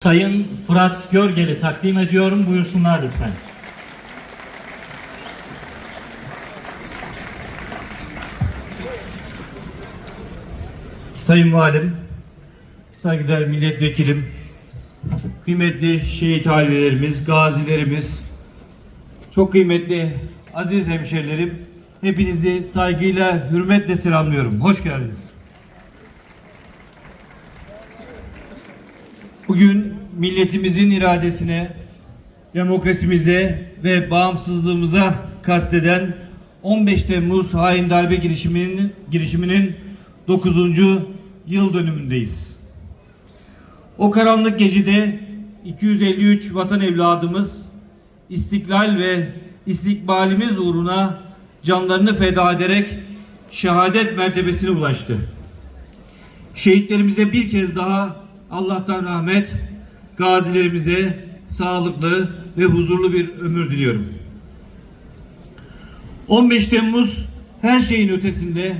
Sayın Fırat Görgel'i takdim ediyorum. Buyursunlar lütfen. Sayın Valim, saygıdeğer milletvekilim, kıymetli şehit ailelerimiz, gazilerimiz, çok kıymetli aziz hemşerilerim, hepinizi saygıyla, hürmetle selamlıyorum. Hoş geldiniz. Bugün milletimizin iradesine, demokrasimize ve bağımsızlığımıza kasteden 15 Temmuz hain darbe girişiminin girişiminin 9. yıl dönümündeyiz. O karanlık gecede 253 vatan evladımız istiklal ve istikbalimiz uğruna canlarını feda ederek şehadet mertebesine ulaştı. Şehitlerimize bir kez daha Allah'tan rahmet, gazilerimize sağlıklı ve huzurlu bir ömür diliyorum. 15 Temmuz her şeyin ötesinde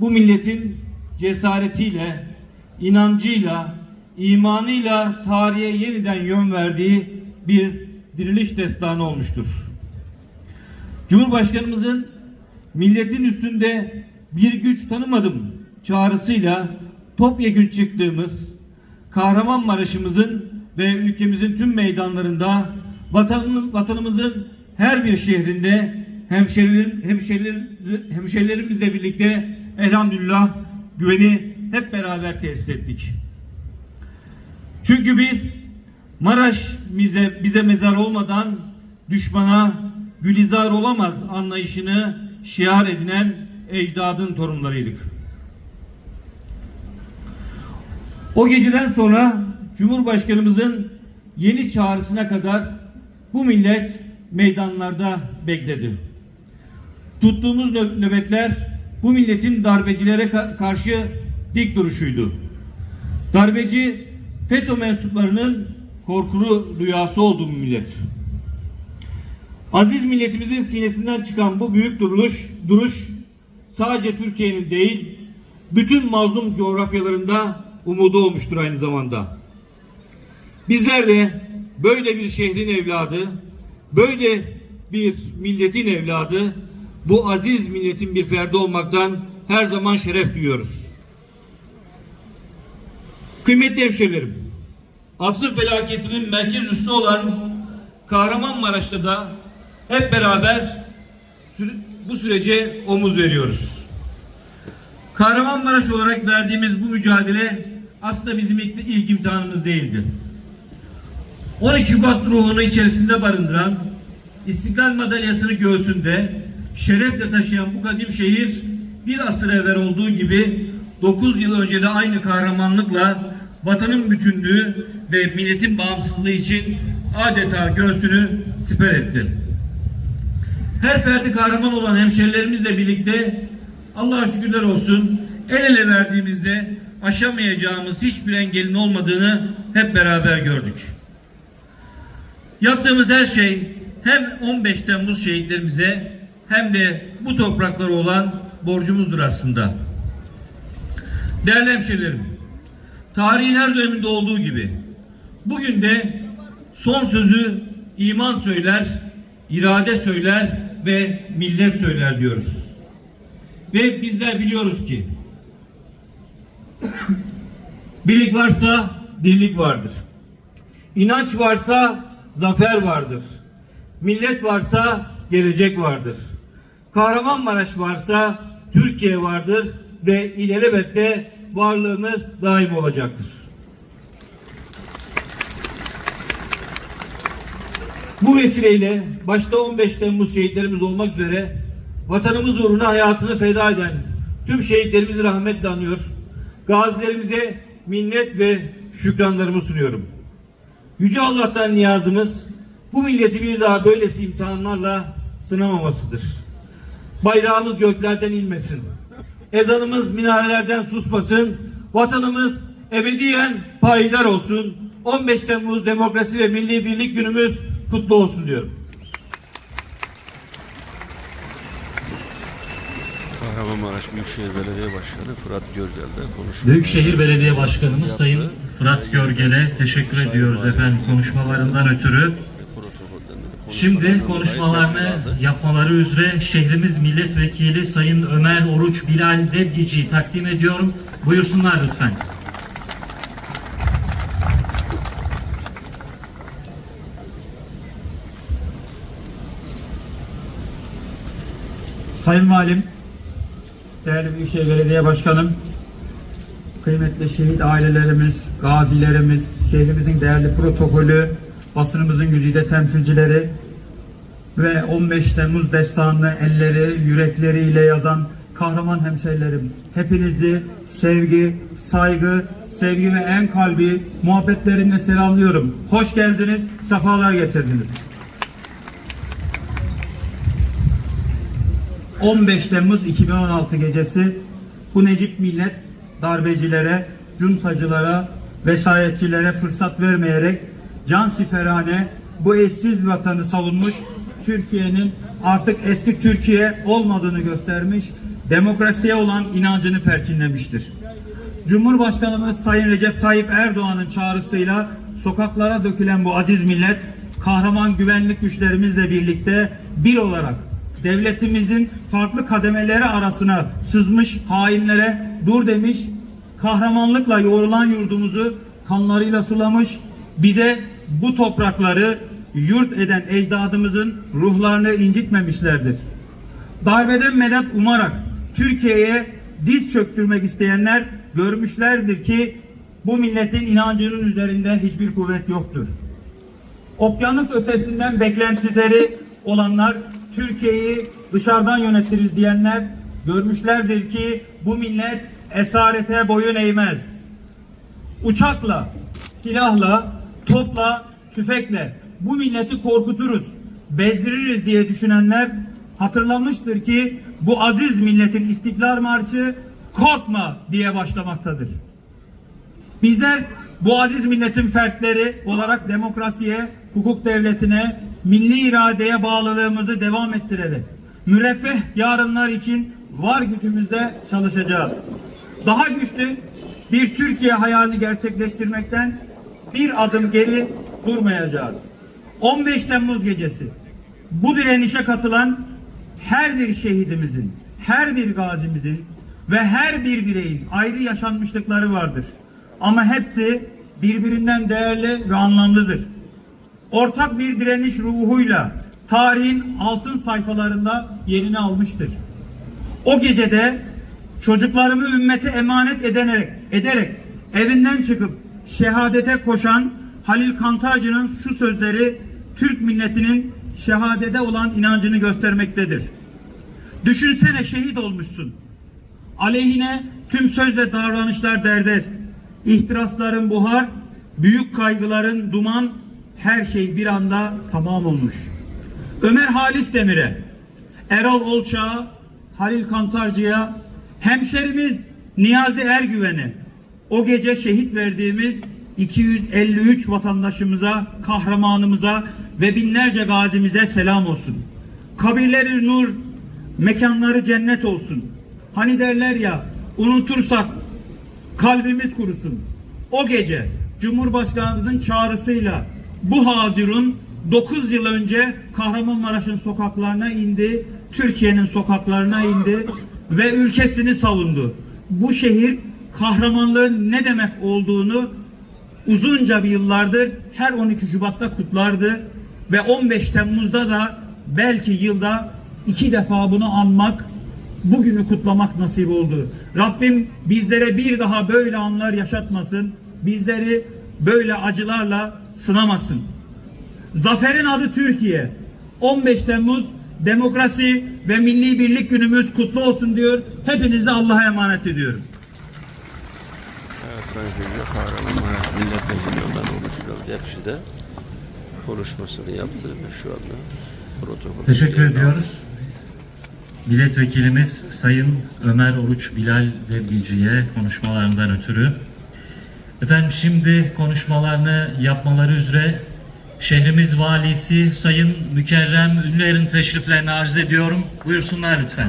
bu milletin cesaretiyle, inancıyla, imanıyla tarihe yeniden yön verdiği bir diriliş destanı olmuştur. Cumhurbaşkanımızın milletin üstünde bir güç tanımadım çağrısıyla topyekün çıktığımız Kahramanmaraş'ımızın ve ülkemizin tüm meydanlarında vatanın, vatanımızın her bir şehrinde hemşerilerim, hemşeriler, hemşerilerimizle birlikte elhamdülillah güveni hep beraber tesis ettik. Çünkü biz Maraş bize, bize mezar olmadan düşmana gülizar olamaz anlayışını şiar edinen ecdadın torunlarıydık. O geceden sonra Cumhurbaşkanımızın yeni çağrısına kadar bu millet meydanlarda bekledi. Tuttuğumuz nö- nöbetler bu milletin darbecilere ka- karşı dik duruşuydu. Darbeci FETÖ mensuplarının korkulu rüyası oldu bu millet. Aziz milletimizin sinesinden çıkan bu büyük duruş, duruş sadece Türkiye'nin değil, bütün mazlum coğrafyalarında umudu olmuştur aynı zamanda. Bizler de böyle bir şehrin evladı, böyle bir milletin evladı, bu aziz milletin bir ferdi olmaktan her zaman şeref duyuyoruz. Kıymetli hemşehrilerim, asrın felaketinin merkez üssü olan Kahramanmaraş'ta da hep beraber bu sürece omuz veriyoruz. Kahramanmaraş olarak verdiğimiz bu mücadele aslında bizim ilk, imtihanımız değildi. 12 Şubat ruhunu içerisinde barındıran, İstiklal Madalyası'nı göğsünde şerefle taşıyan bu kadim şehir bir asır evvel olduğu gibi 9 yıl önce de aynı kahramanlıkla vatanın bütünlüğü ve milletin bağımsızlığı için adeta göğsünü siper etti. Her ferdi kahraman olan hemşerilerimizle birlikte Allah'a şükürler olsun el ele verdiğimizde aşamayacağımız hiçbir engelin olmadığını hep beraber gördük. Yaptığımız her şey hem 15 Temmuz şehitlerimize hem de bu topraklara olan borcumuzdur aslında. Değerli hemşehrilerim, tarihin her döneminde olduğu gibi bugün de son sözü iman söyler, irade söyler ve millet söyler diyoruz. Ve bizler biliyoruz ki birlik varsa dirlik vardır. İnanç varsa zafer vardır. Millet varsa gelecek vardır. Kahramanmaraş varsa Türkiye vardır ve ilelebette varlığımız daim olacaktır. Bu vesileyle başta 15 Temmuz şehitlerimiz olmak üzere vatanımız uğruna hayatını feda eden tüm şehitlerimizi rahmetle anıyor. Gazilerimize minnet ve şükranlarımı sunuyorum. Yüce Allah'tan niyazımız bu milleti bir daha böylesi imtihanlarla sınamamasıdır. Bayrağımız göklerden inmesin. Ezanımız minarelerden susmasın. Vatanımız ebediyen payidar olsun. 15 Temmuz Demokrasi ve Milli Birlik Günümüz kutlu olsun diyorum. Kahramanmaraş Büyükşehir Belediye Başkanı Fırat Görgel de konuştu. Büyükşehir Belediye Başkanımız Sayın Fırat Görgel'e teşekkür ediyoruz efendim konuşmalarından ötürü. Şimdi konuşmalarını yapmaları üzere şehrimiz milletvekili Sayın Ömer Oruç Bilal Debgici'yi takdim ediyorum. Buyursunlar lütfen. Sayın Valim, değerli Büyükşehir Belediye Başkanım, kıymetli şehit ailelerimiz, gazilerimiz, şehrimizin değerli protokolü, basınımızın güzide temsilcileri ve 15 Temmuz destanını elleri, yürekleriyle yazan kahraman hemşehrilerim. Hepinizi sevgi, saygı, sevgi ve en kalbi muhabbetlerimle selamlıyorum. Hoş geldiniz, sefalar getirdiniz. 15 Temmuz 2016 gecesi bu Necip millet darbecilere, cuntacılara, vesayetçilere fırsat vermeyerek can siperhane bu eşsiz vatanı savunmuş, Türkiye'nin artık eski Türkiye olmadığını göstermiş, demokrasiye olan inancını perçinlemiştir. Cumhurbaşkanımız Sayın Recep Tayyip Erdoğan'ın çağrısıyla sokaklara dökülen bu aziz millet kahraman güvenlik güçlerimizle birlikte bir olarak devletimizin farklı kademeleri arasına sızmış hainlere dur demiş, kahramanlıkla yoğrulan yurdumuzu kanlarıyla sulamış, bize bu toprakları yurt eden ecdadımızın ruhlarını incitmemişlerdir. Darbeden medet umarak Türkiye'ye diz çöktürmek isteyenler görmüşlerdir ki bu milletin inancının üzerinde hiçbir kuvvet yoktur. Okyanus ötesinden beklentileri olanlar Türkiye'yi dışarıdan yönetiriz diyenler görmüşlerdir ki bu millet esarete boyun eğmez. Uçakla, silahla, topla, tüfekle bu milleti korkuturuz, bezdiririz diye düşünenler hatırlamıştır ki bu aziz milletin İstiklal Marşı korkma diye başlamaktadır. Bizler bu aziz milletin fertleri olarak demokrasiye, hukuk devletine, milli iradeye bağlılığımızı devam ettirerek müreffeh yarınlar için var gücümüzle çalışacağız. Daha güçlü bir Türkiye hayalini gerçekleştirmekten bir adım geri durmayacağız. 15 Temmuz gecesi bu direnişe katılan her bir şehidimizin, her bir gazimizin ve her bir bireyin ayrı yaşanmışlıkları vardır. Ama hepsi birbirinden değerli ve anlamlıdır. Ortak bir direniş ruhuyla tarihin altın sayfalarında yerini almıştır. O gecede çocuklarımı ümmete emanet ederek, ederek evinden çıkıp şehadete koşan Halil Kantarcı'nın şu sözleri Türk milletinin şehadete olan inancını göstermektedir. Düşünsene şehit olmuşsun. Aleyhine tüm söz ve davranışlar derdest. İhtirasların buhar, büyük kaygıların duman, her şey bir anda tamam olmuş. Ömer Halis Demir'e, Erol Olçak'a, Halil Kantarcı'ya, hemşerimiz Niyazi Ergüven'e, o gece şehit verdiğimiz 253 vatandaşımıza, kahramanımıza ve binlerce gazimize selam olsun. Kabirleri nur, mekanları cennet olsun. Hani derler ya, unutursak kalbimiz kurusun. O gece Cumhurbaşkanımızın çağrısıyla bu Hazirun 9 yıl önce Kahramanmaraş'ın sokaklarına indi, Türkiye'nin sokaklarına indi ve ülkesini savundu. Bu şehir kahramanlığın ne demek olduğunu uzunca bir yıllardır her 12 Şubat'ta kutlardı ve 15 Temmuz'da da belki yılda iki defa bunu anmak, bugünü kutlamak nasip oldu. Rabbim bizlere bir daha böyle anlar yaşatmasın. Bizleri böyle acılarla sınamasın. Zaferin adı Türkiye. 15 Temmuz demokrasi ve milli birlik günümüz kutlu olsun diyor. Hepinizi Allah'a emanet ediyorum. Evet Sayın Seyirciler Kahramanmaraş Milletvekili Ömer Oruç Gölgepçi de konuşmasını yaptı ve şu anda protokol. Teşekkür ediyoruz. Milletvekilimiz Sayın Ömer Oruç Bilal Debgici'ye konuşmalarından ötürü. Efendim şimdi konuşmalarını yapmaları üzere şehrimiz valisi Sayın Mükerrem Ünlüer'in teşriflerini arz ediyorum. Buyursunlar lütfen.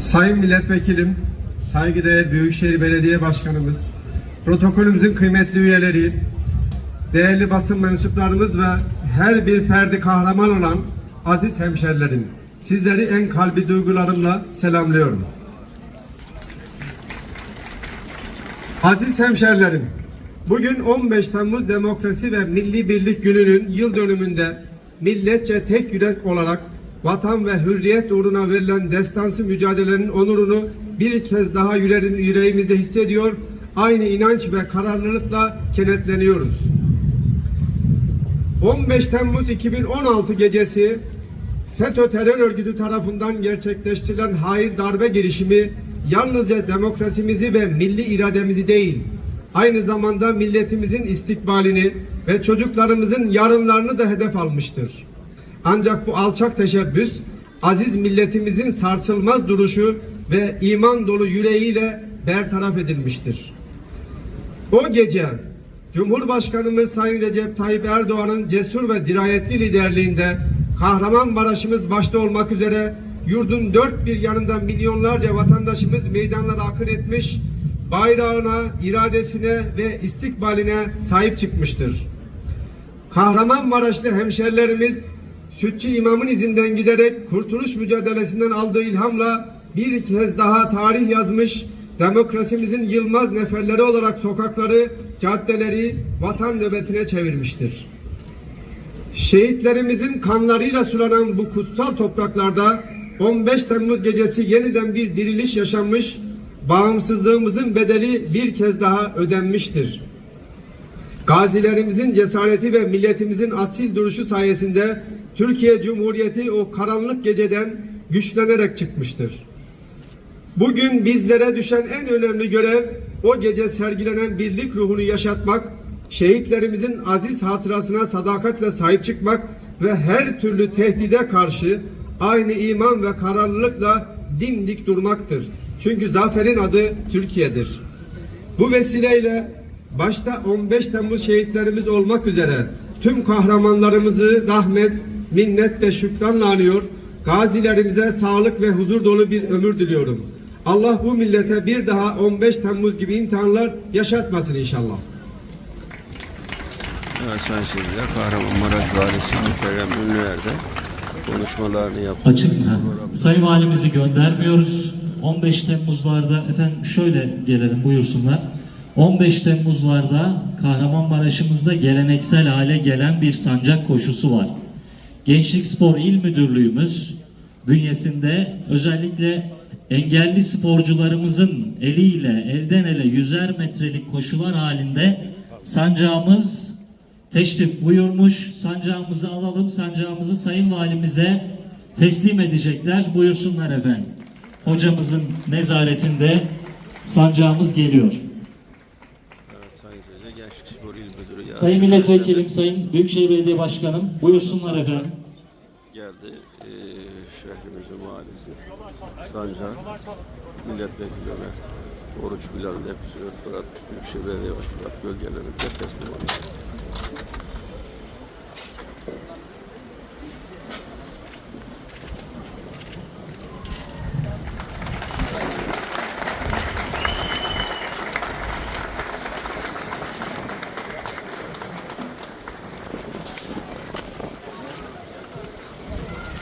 Sayın Milletvekilim, saygıdeğer Büyükşehir Belediye Başkanımız, protokolümüzün kıymetli üyeleri, değerli basın mensuplarımız ve her bir ferdi kahraman olan aziz hemşerilerim, sizleri en kalbi duygularımla selamlıyorum. Aziz hemşerilerim, bugün 15 Temmuz Demokrasi ve Milli Birlik Günü'nün yıl dönümünde milletçe tek yürek olarak vatan ve hürriyet uğruna verilen destansı mücadelenin onurunu bir kez daha yüreğim- yüreğimizde hissediyor, aynı inanç ve kararlılıkla kenetleniyoruz. 15 Temmuz 2016 gecesi FETÖ terör örgütü tarafından gerçekleştirilen hain darbe girişimi yalnızca demokrasimizi ve milli irademizi değil, aynı zamanda milletimizin istikbalini ve çocuklarımızın yarınlarını da hedef almıştır. Ancak bu alçak teşebbüs, aziz milletimizin sarsılmaz duruşu ve iman dolu yüreğiyle bertaraf edilmiştir. O gece Cumhurbaşkanımız Sayın Recep Tayyip Erdoğan'ın cesur ve dirayetli liderliğinde Kahramanmaraş'ımız başta olmak üzere yurdun dört bir yanında milyonlarca vatandaşımız meydanlara akın etmiş, bayrağına, iradesine ve istikbaline sahip çıkmıştır. Kahramanmaraşlı hemşerilerimiz Sütçü İmam'ın izinden giderek kurtuluş mücadelesinden aldığı ilhamla bir kez daha tarih yazmış, demokrasimizin yılmaz neferleri olarak sokakları, caddeleri vatan nöbetine çevirmiştir. Şehitlerimizin kanlarıyla sulanan bu kutsal topraklarda 15 Temmuz gecesi yeniden bir diriliş yaşanmış, bağımsızlığımızın bedeli bir kez daha ödenmiştir. Gazilerimizin cesareti ve milletimizin asil duruşu sayesinde Türkiye Cumhuriyeti o karanlık geceden güçlenerek çıkmıştır. Bugün bizlere düşen en önemli görev o gece sergilenen birlik ruhunu yaşatmak, şehitlerimizin aziz hatırasına sadakatle sahip çıkmak ve her türlü tehdide karşı aynı iman ve kararlılıkla dimdik durmaktır. Çünkü zaferin adı Türkiye'dir. Bu vesileyle başta 15 Temmuz şehitlerimiz olmak üzere tüm kahramanlarımızı rahmet, minnet ve şükranla anıyor. Gazilerimize sağlık ve huzur dolu bir ömür diliyorum. Allah bu millete bir daha 15 Temmuz gibi imtihanlar yaşatmasın inşallah. Evet Sayın Seyirciler, Kahramanmaraş Valisi Mükerrem Ünlüer de konuşmalarını yaptı. Açık. Ha. Sayın Valimizi göndermiyoruz. 15 Temmuzlarda efendim şöyle gelelim buyursunlar. 15 Temmuzlarda Kahramanmaraş'ımızda geleneksel hale gelen bir sancak koşusu var. Gençlik Spor İl Müdürlüğümüz bünyesinde özellikle engelli sporcularımızın eliyle elden ele yüzer metrelik koşular halinde sancağımız teşrif buyurmuş. Sancağımızı alalım. Sancağımızı Sayın Valimize teslim edecekler. Buyursunlar efendim. Hocamızın nezaretinde sancağımız geliyor. Sayın Milletvekilim, Sayın Büyükşehir Belediye Başkanım buyursunlar efendim. geldi. Sancar, milletvekili Ömer Oruç Bilal hepsi Fırat Büyükşehir Belediye Başkanı Fırat gölgelerinde teslim aldı.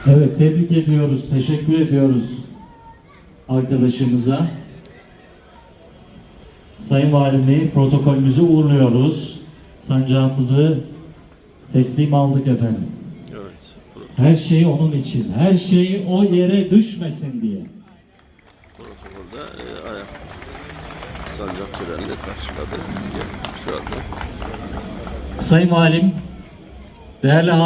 Evet tebrik ediyoruz, teşekkür ediyoruz arkadaşımıza. Sayın Valimi protokolümüzü uğurluyoruz. Sancağımızı teslim aldık efendim. Evet. Her şey onun için, her şey o yere düşmesin diye. Protokolda e, ayak sancak törenini karşıladı. Şu anda Sayın Valim, değerli